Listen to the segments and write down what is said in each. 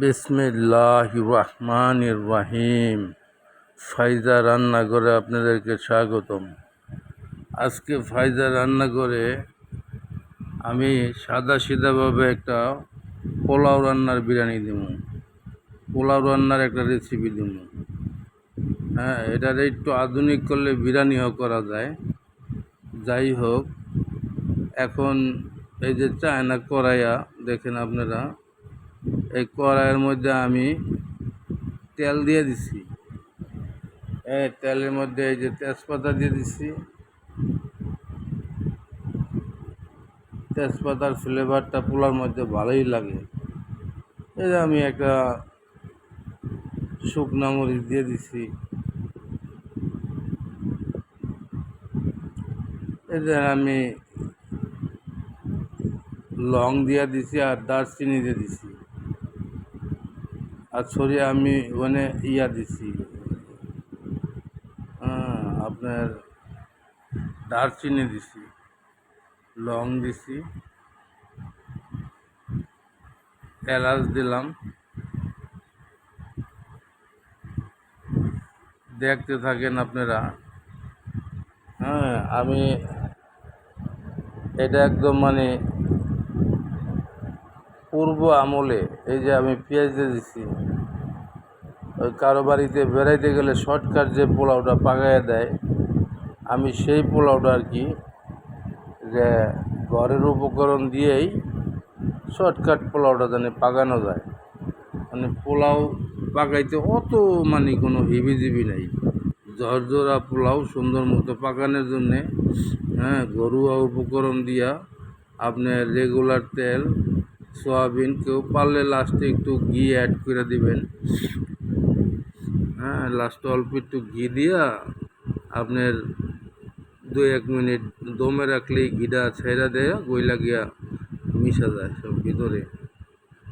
বিসমিল্লাহ রহমান রাহিম ফাইজা রান্নাঘরে আপনাদেরকে স্বাগতম। আজকে ফাইজা রান্নাঘরে আমি সাদা সিধাভাবে একটা পোলাও রান্নার বিরিয়ানি দিব পোলাও রান্নার একটা রেসিপি দিব হ্যাঁ এটার একটু আধুনিক করলে বিরিয়ানিও করা যায়। যাই হোক, এখন এই যে চায়না কড়াইয়া, দেখেন আপনারা এই কড়াইয়ের মধ্যে আমি তেল দিয়ে দিছি। এই তেলের মধ্যে এই যে তেজপাতা দিয়ে দিছি। তেজপাতার ফ্লেভারটা পোলার মধ্যে ভালোই লাগে। এই যে আমি একটা শুকনো মরিচ দিয়ে দিছি। এই যে আমি লং দিয়ে দিছি আর দারচিনি দিয়ে দিছি। আর ছড়িয়ে আমি ওখানে ইয়া দিছি। হ্যাঁ, আপনার দারচিনি দিছি লং দিছি এলাচ দিলাম। দেখতে থাকেন আপনারা। হ্যাঁ আমি এটা একদম মানে পূর্ব আমলে, এই যে আমি পেঁয়াজ দিয়ে দিছি, ওই কারও বাড়িতে বেড়াইতে গেলে শর্টকাট যে পোলাওটা পাকাইয়া দেয়, আমি সেই পোলাওটা আর কি, যে ঘরের উপকরণ দিয়েই শর্টকাট পোলাওটা জানি পাকানো যায়। মানে পোলাও পাকাইতে অত মানে কোনো হিবিজিবি নাই। ঝরঝরা পোলাও সুন্দর মতো পাকানোর জন্যে হ্যাঁ ঘরোয়া উপকরণ দিয়া আপনার রেগুলার তেল সয়াবিন কেউ পারলে লাস্টে একটু ঘি অ্যাড করে দিবেন। হ্যাঁ লাস্টে অল্প একটু ঘি দিয়া আপনার দু এক মিনিট দমে রাখলেই ঘিটা ছেড়া দেয়া, গইলা গিয়া মিশা যায় সব ভিতরে।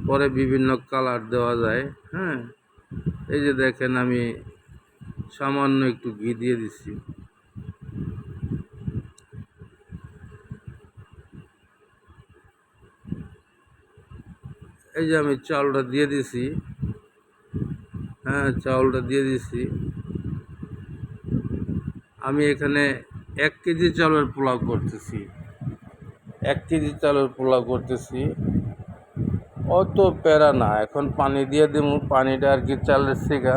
পরে বিভিন্ন কালার দেওয়া যায় হ্যাঁ। এই যে দেখেন আমি সামান্য একটু ঘি দিয়ে দিচ্ছি। এই যে আমি চাউলটা দিয়ে দিছি। হ্যাঁ চাউলটা দিয়ে দিছি। আমি এখানে এক কেজি চালের পোলাও করতেছি। এক কেজি চালের পোলাও করতেছি। অত প্যারা না, এখন পানি দিয়ে দেবো পানিটা আর কি চালের থেকে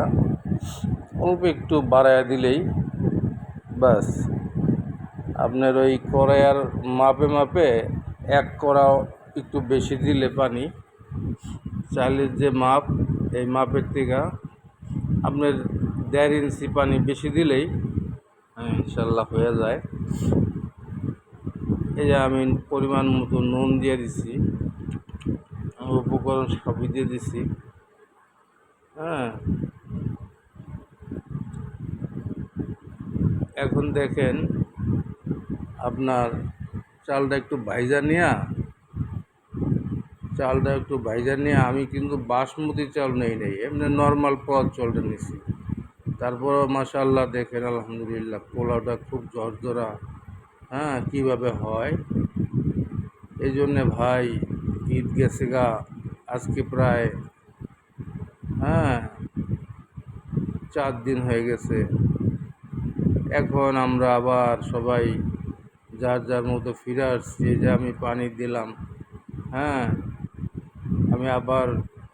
অল্প একটু বাড়াইয়া দিলেই বাস আপনার ওই কড়াইয়ার মাপে মাপে এক কড়াও একটু বেশি দিলে পানি চালের যে মাপ, এই মাপের থেকে আপনার দেড় ইঞ্চি পানি বেশি দিলেই হ্যাঁ ইনশাল্লাহ হয়ে যায়। এই যে আমি পরিমাণ মতো নুন দিয়ে দিছি উপকরণ সবই দিয়ে দিছি হ্যাঁ। এখন দেখেন, আপনার চালটা একটু ভাইজা নিয়া চালটা একটু ভাইজা নিয়ে, আমি কিন্তু বাসমতি চাল নেই নেই, এমনি নর্মাল পদ চালটা নিছি। তারপর মাসাল্লাহ দেখেন, আলহামদুলিল্লাহ, পোলাওটা খুব ঝরঝরা হ্যাঁ কীভাবে হয়? এই জন্যে ভাই, ঈদ গেছে গা, আজকে প্রায় হ্যাঁ চার দিন হয়ে গেছে। এখন আমরা আবার সবাই যার যার মতো ফিরে আসছি যে আমি পানি দিলাম হ্যাঁ আমি আবার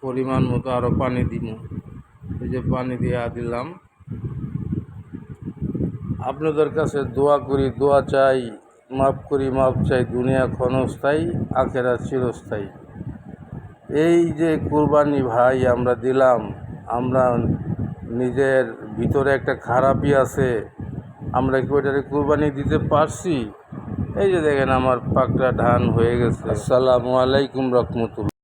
পরিমাণ মতো আরও পানি দিব এই যে পানি দিয়ে দিলাম। আপনাদের কাছে দোয়া করি, দোয়া চাই, মাফ করি, মাফ চাই, দুনিয়া ক্ষণস্থায়ী, আখেরা চিরস্থায়ী। এই যে কুরবানি ভাই আমরা দিলাম, আমরা নিজের ভিতরে একটা খারাপই আছে, আমরা কি ওইটারে কুরবানি দিতে পারছি? এই যে দেখেন আমার পাকটা ধান হয়ে গেছে। আসসালামু আলাইকুম রহমতুল্লা